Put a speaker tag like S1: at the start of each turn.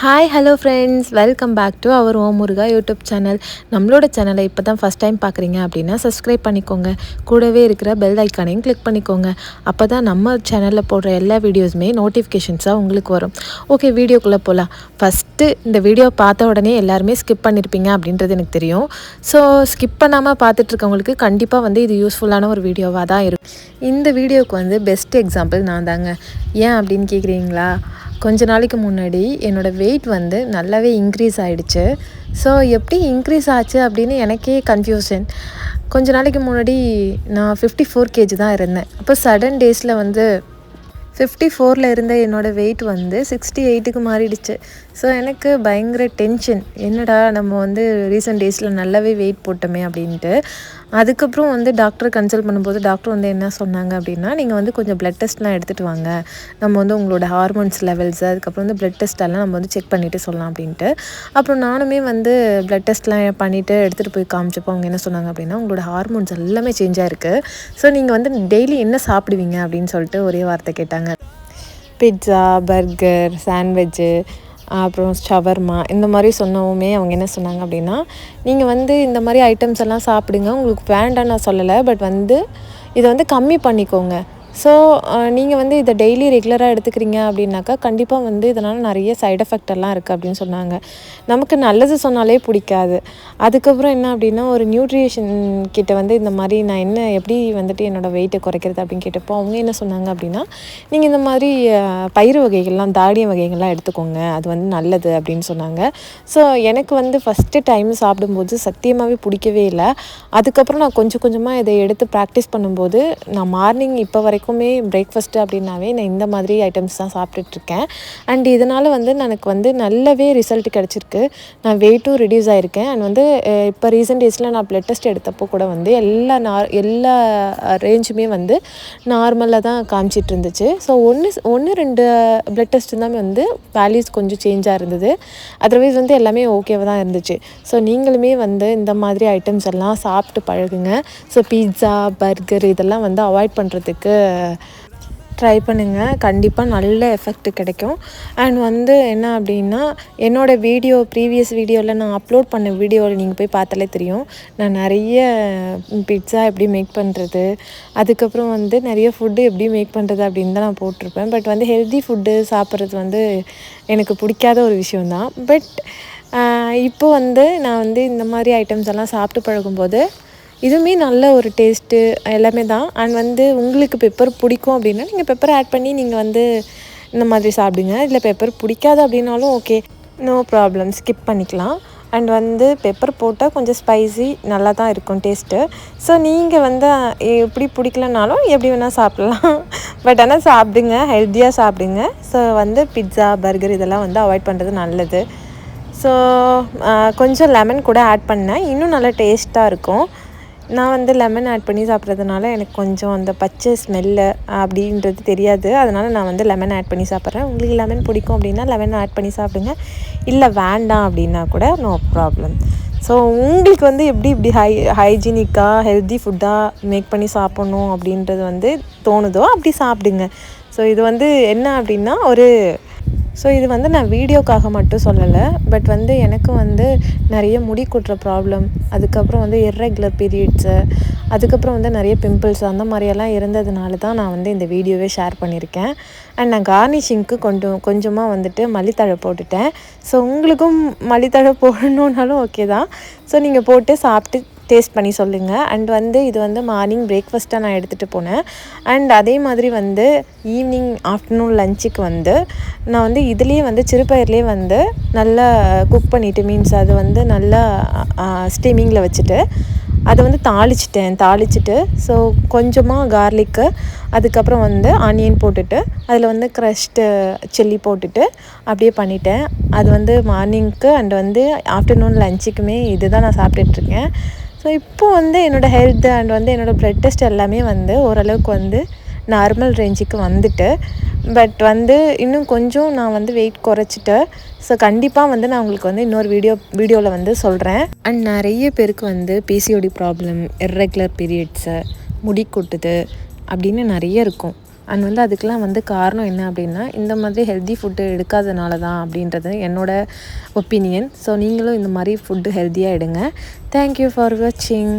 S1: Hi hello friends welcome back to our Om Muruga YouTube channel நம்மளோட சேனலை இப்போ தான் ஃபஸ்ட் டைம் பார்க்குறீங்க அப்படின்னா சப்ஸ்கிரைப் பண்ணிக்கோங்க. கூடவே இருக்கிற பெல் ஐக்கானையும் கிளிக் பண்ணிக்கோங்க. அப்போ தான் நம்ம சேனலில் போடுற எல்லா வீடியோஸுமே நோட்டிஃபிகேஷன்ஸாக உங்களுக்கு வரும். ஓகே வீடியோக்குள்ளே போகலாம் ஃபஸ்ட்டு இந்த வீடியோ பார்த்த உடனே எல்லாருமே ஸ்கிப் பண்ணியிருப்பீங்க அப்படின்றது எனக்கு தெரியும். ஸோ ஸ்கிப் பண்ணாமல் பார்த்துட்ருக்கவங்களுக்கு கண்டிப்பாக வந்து இது யூஸ்ஃபுல்லான ஒரு வீடியோவாக தான் இருக்கும். இந்த வீடியோவுக்கு வந்து பெஸ்ட் எக்ஸாம்பிள் நான் தாங்க. ஏன் அப்படின்னு கேட்குறீங்களா கொஞ்ச நாளைக்கு முன்னாடி என்னோடய வெயிட் வந்து நல்லாவே இன்க்ரீஸ் ஆகிடுச்சு ஸோ எப்படி இன்க்ரீஸ் ஆச்சு அப்படின்னு எனக்கே கன்ஃபியூஷன் கொஞ்ச நாளைக்கு முன்னாடி நான் ஃபிஃப்டி ஃபோர் கேஜி தான் இருந்தேன். அப்போ சடன் டேஸில் வந்து ஃபிஃப்டி ஃபோரில் இருந்த என்னோடய வெயிட் வந்து சிக்ஸ்டி எயிட்டுக்கு மாறிடுச்சு. ஸோ எனக்கு பயங்கர டென்ஷன் என்னடா நம்ம வந்து ரீசெண்ட் டேஸில் நல்லாவே வெயிட் போட்டோமே அப்படின்ட்டு. அதுக்கப்புறம் வந்து டாக்டர் கன்சல்ட் பண்ணும்போது டாக்டர் வந்து என்ன சொன்னாங்க அப்படின்னா நீங்கள் வந்து கொஞ்சம் ப்ளட் டெஸ்ட்லாம் எடுத்துகிட்டு வாங்க. நம்ம வந்து உங்களோட ஹார்மோன்ஸ் லெவல்ஸ் அதுக்கப்புறம் வந்து ப்ளட் டெஸ்ட்டெல்லாம் நம்ம வந்து செக் பண்ணிவிட்டு சொல்லலாம் அப்படின்ட்டு. அப்புறம் நானுமே வந்து ப்ளட் டெஸ்ட்லாம் பண்ணிவிட்டு எடுத்துகிட்டு போய் காமிச்சப்போ அவங்க என்ன சொன்னாங்க அப்படின்னா உங்களோட ஹார்மோன்ஸ் எல்லாமே சேஞ்ச் ஆகிருக்கு ஸோ நீங்கள் வந்து டெய்லி என்ன சாப்பிடுவீங்க அப்படின்னு சொல்லிட்டு ஒரே வார்த்தை கேட்டாங்க. பிட்ஸா பர்கர் சாண்ட்விட்சு அப்புறம் ஷவர்மா இந்த மாதிரி சொன்னவுமே அவங்க என்ன சொன்னாங்க அப்படின்னா நீங்கள் வந்து இந்த மாதிரி ஐட்டம்ஸ் எல்லாம் சாப்பிடுங்க. உங்களுக்கு வேண்டாம் நான் சொல்லலை. பட் வந்து இதை வந்து கம்மி பண்ணிக்கோங்க. ஸோ நீங்கள் வந்து இதை டெய்லி ரெகுலராக எடுத்துக்கிறீங்க அப்படின்னாக்கா கண்டிப்பாக வந்து இதனால் நிறைய சைட் எஃபெக்ட் எல்லாம் இருக்குது அப்படின்னு சொன்னாங்க. நமக்கு நல்லது சொன்னாலே பிடிக்காது. அதுக்கப்புறம் என்ன அப்படின்னா ஒரு நியூட்ரிஷன் கிட்ட வந்து இந்த மாதிரி நான் என்ன எப்படி வந்துட்டு என்னோடய வெயிட்டை குறைக்கிறது அப்படின்னு கேட்டப்போ அவங்க என்ன சொன்னாங்க அப்படின்னா நீங்கள் இந்த மாதிரி பயிறு வகைகள்லாம் தாடிய வகைகள்லாம் எடுத்துக்கோங்க. அது வந்து நல்லது அப்படின்னு சொன்னாங்க. ஸோ எனக்கு வந்து ஃபஸ்ட்டு டைம் சாப்பிடும்போது சத்தியமாகவே பிடிக்கவே இல்லை. அதுக்கப்புறம் நான் கொஞ்சம் கொஞ்சமாக இதை எடுத்து ப்ராக்டிஸ் பண்ணும்போது நான் மார்னிங் இப்போ வரைக்கும் வரைக்குமே பிரேக்ஃபாஸ்ட்டு அப்படின்னாவே நான் இந்த மாதிரி ஐட்டம்ஸ் தான் சாப்பிட்டுட்ருக்கேன் அண்ட் இதனால் வந்து எனக்கு வந்து நல்லாவே ரிசல்ட் கிடச்சிருக்கு. நான் வெயிட்டும் ரிடியூஸ் ஆகிருக்கேன் அண்ட் வந்து இப்போ ரீசெண்ட் டேஸில் நான் ப்ளட் டெஸ்ட் எடுத்தப்போ கூட வந்து எல்லா நார் எல்லா ரேஞ்சுமே வந்து நார்மலாக தான் காமிச்சிட்டு இருந்துச்சு ஸோ ஒன்று ஒன்று ரெண்டு ப்ளட் டெஸ்ட் தான் வந்து வேல்யூஸ் கொஞ்சம் சேஞ்சாக இருந்தது. அதர்வைஸ் வந்து எல்லாமே ஓகேவாக தான் இருந்துச்சு. ஸோ நீங்களுமே வந்து இந்த மாதிரி ஐட்டம்ஸ் எல்லாம் சாப்பிட்டு பழகுங்க. ஸோ பீட்ஸா பர்கர் இதெல்லாம் வந்து அவாய்ட் பண்ணுறதுக்கு ட்ரை பண்ணுங்கள் கண்டிப்பாக நல்ல எஃபெக்ட் கிடைக்கும். அண்ட் வந்து என்ன அப்படின்னா என்னோடய வீடியோ ப்ரீவியஸ் வீடியோவில் நான் அப்லோட் பண்ண வீடியோவில் நீங்கள் போய் பார்த்தாலே தெரியும். நான் நிறைய பிட்ஸா எப்படி மேக் பண்ணுறது அதுக்கப்புறம் வந்து நிறைய ஃபுட்டு எப்படி மேக் பண்ணுறது அப்படின்னு தான் நான் போட்டிருப்பேன். பட் வந்து ஹெல்தி ஃபுட்டு சாப்பிட்றது வந்து எனக்கு பிடிக்காத ஒரு விஷயந்தான் பட் இப்போ வந்து நான் வந்து இந்த மாதிரி ஐட்டம்ஸ் எல்லாம் சாப்பிட்டு பழகும்போது இதுவுமே நல்ல ஒரு டேஸ்ட்டு எல்லாமே தான். அண்ட் வந்து உங்களுக்கு பெப்பர் பிடிக்கும் அப்படின்னா நீங்கள் பெப்பர் ஆட் பண்ணி நீங்கள் வந்து இந்த மாதிரி சாப்பிடுங்க. இல்லை பெப்பர் பிடிக்காது அப்படின்னாலும் ஓகே நோ ப்ராப்ளம் ஸ்கிப் பண்ணிக்கலாம். அண்ட் வந்து பெப்பர் போட்டால் கொஞ்சம் ஸ்பைசி நல்லா தான் இருக்கும் டேஸ்ட்டு ஸோ நீங்கள் வந்து எப்படி பிடிக்கலனாலும் எப்படி வேணால் சாப்பிட்லாம். பட் ஆனால் சாப்பிடுங்க. ஹெல்த்தியாக சாப்பிடுங்க. ஸோ வந்து பிட்ஸா பர்கர் இதெல்லாம் வந்து அவாய்ட் பண்ணுறது நல்லது. ஸோ கொஞ்சம் லெமன் கூட ஆட் பண்ணேன். இன்னும் நல்லா டேஸ்ட்டாக இருக்கும். நான் வந்து லெமன் ஆட் பண்ணி சாப்பிட்றதுனால எனக்கு கொஞ்சம் அந்த பச்சை ஸ்மெல்லு அப்படின்றது தெரியாது. அதனால் நான் வந்து லெமன் ஆட் பண்ணி சாப்பிட்றேன். உங்களுக்கு லெமன் பிடிக்கும் அப்படின்னா லெமன் ஆட் பண்ணி சாப்பிடுங்க. இல்லை வேண்டாம் அப்படின்னா கூட நோ ப்ராப்ளம் ஸோ உங்களுக்கு வந்து எப்படி இப்படி ஹை ஹைஜீனிக்காக ஹெல்த்தி ஃபுட்டாக மேக் பண்ணி சாப்பிட்ணும் அப்படின்றது வந்து தோணுதோ அப்படி சாப்பிடுங்க. ஸோ இது வந்து என்ன அப்படின்னா ஒரு ஸோ இது வந்து நான் வீடியோக்காக மட்டும் சொல்லலை பட் வந்து எனக்கு வந்து நிறைய முடி கொட்டுற ப்ராப்ளம் அதுக்கப்புறம் வந்து இர்ரெகுலர் பீரியட்ஸு அதுக்கப்புறம் வந்து நிறைய பிம்பிள்ஸ் அந்த மாதிரியெல்லாம் இருந்ததுனால தான் நான் வந்து இந்த வீடியோவே ஷேர் பண்ணியிருக்கேன். அண்ட் நான் கார்னிஷிங்க்கு கொஞ்சம் கொஞ்சமாக வந்துட்டு மல்லித்தழை போட்டுட்டேன். ஸோ உங்களுக்கும் மல்லித்தழை போடணுன்னாலும் ஓகே தான். ஸோ நீங்கள் போட்டு சாப்பிட்டு டேஸ்ட் பண்ணி சொல்லுங்கள் அண்ட் வந்து இது வந்து மார்னிங் பிரேக்ஃபாஸ்ட்டாக நான் எடுத்துகிட்டு போனேன். அண்ட் அதே மாதிரி வந்து ஈவினிங் ஆஃப்டர்நூன் லஞ்சுக்கு வந்து நான் வந்து இதுலேயே வந்து சிறுபயிர்லேயே வந்து நல்லா குக் பண்ணிவிட்டு மீன்ஸ் அது வந்து நல்லா ஸ்டீமிங்கில் வச்சுட்டு அதை வந்து தாளிச்சிட்டேன். தாளிச்சிட்டு ஸோ கொஞ்சமாக கார்லிக்கு அதுக்கப்புறம் வந்து ஆனியன் போட்டுட்டு அதில் வந்து க்ரஷ்டு சில்லி போட்டுட்டு அப்படியே பண்ணிட்டேன். அது வந்து மார்னிங்க்கு அண்ட் வந்து ஆஃப்டர்நூன் லஞ்சுக்குமே இது தான் நான் சாப்பிட்டுட்ருக்கேன் ஸோ இப்போ வந்து என்னோடய ஹெல்த் அண்ட் வந்து என்னோடய ப்ளட் டெஸ்ட் எல்லாமே வந்து ஓரளவுக்கு வந்து நார்மல் ரேஞ்சுக்கு வந்துட்டு. பட் வந்து இன்னும் கொஞ்சம் நான் வந்து வெயிட் குறைச்சிட்டு ஸோ கண்டிப்பாக வந்து நான் உங்களுக்கு வந்து இன்னொரு வீடியோ வீடியோவில் வந்து சொல்கிறேன் அண்ட் நிறைய பேருக்கு வந்து பிசிஓடி ப்ராப்ளம் இர்ரெகுலர் பீரியட்ஸு முடி கொட்டுது அப்படின்னு நிறைய இருக்கும். அண்ட் வந்து அதுக்கெலாம் வந்து காரணம் என்ன அப்படின்னா இந்த மாதிரி ஹெல்தி ஃபுட்டு எடுக்காதனால தான் அப்படின்றது என்னோட ஒப்பீனியன் ஸோ நீங்களும் இந்த மாதிரி ஃபுட்டு ஹெல்த்தியாக எடுங்க. தேங்க்யூ ஃபார் வாட்சிங்